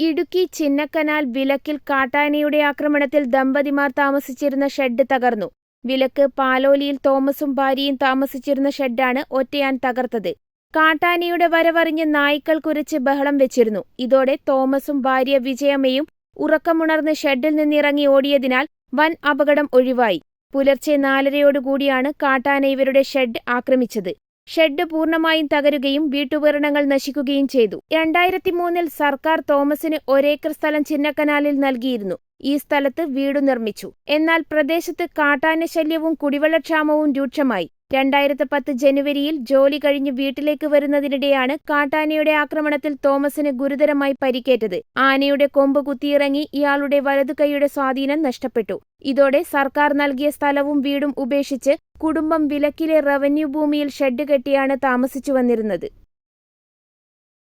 ഇടുക്കി ചിന്നക്കനാൽ വിലക്കിൽ കാട്ടാനയുടെ ആക്രമണത്തിൽ ദമ്പതിമാർ താമസിച്ചിരുന്ന ഷെഡ് തകർന്നു. വിലക്ക് പാലോലിയിൽ തോമസും ഭാര്യയും താമസിച്ചിരുന്ന ഷെഡാണ് ഒറ്റയാൻ തകർത്തത്. കാട്ടാനയുടെ വരവറിഞ്ഞ് നായ്ക്കൾ കുരച്ച് ബഹളം വെച്ചിരുന്നു. ഇതോടെ തോമസും ഭാര്യ വിജയമ്മയും ഉറക്കമുണർന്ന് ഷെഡിൽ നിന്നിറങ്ങി ഓടിയതിനാൽ വൻ അപകടം ഒഴിവായി. പുലർച്ചെ നാലരയോടുകൂടിയാണ് കാട്ടാന ഇവരുടെ ഷെഡ് ആക്രമിച്ചത്. ഷെഡ് പൂർണമായും തകരുകയും വീട്ടുപകരണങ്ങൾ നശിക്കുകയും ചെയ്തു. രണ്ടായിരത്തി മൂന്നിൽ സർക്കാർ തോമസിന് ഒരേക്കർ സ്ഥലം ചിന്നക്കനാലിൽ നൽകിയിരുന്നു. ഈ സ്ഥലത്ത് വീടു നിർമ്മിച്ചു. എന്നാൽ പ്രദേശത്ത് കാട്ടാന ശല്യവും കുടിവെള്ളക്ഷാമവും രൂക്ഷമായി. രണ്ടായിരത്തി പത്ത് ജനുവരിയിൽ ജോലി കഴിഞ്ഞ് വീട്ടിലേക്ക് വരുന്നതിനിടെയാണ് കാട്ടാനയുടെ ആക്രമണത്തിൽ തോമസിന് ഗുരുതരമായി പരിക്കേറ്റത്. ആനയുടെ കൊമ്പ് കുത്തിയിറങ്ങി ഇയാളുടെ വലതു കൈയുടെ സ്വാധീനം നഷ്ടപ്പെട്ടു. ഇതോടെ സർക്കാർ നൽകിയ സ്ഥലവും വീടും ഉപേക്ഷിച്ച് കുടുംബം വിലക്കിലെ റവന്യൂ ഭൂമിയിൽ ഷെഡ് കെട്ടിയാണ് താമസിച്ചു വന്നിരുന്നത്.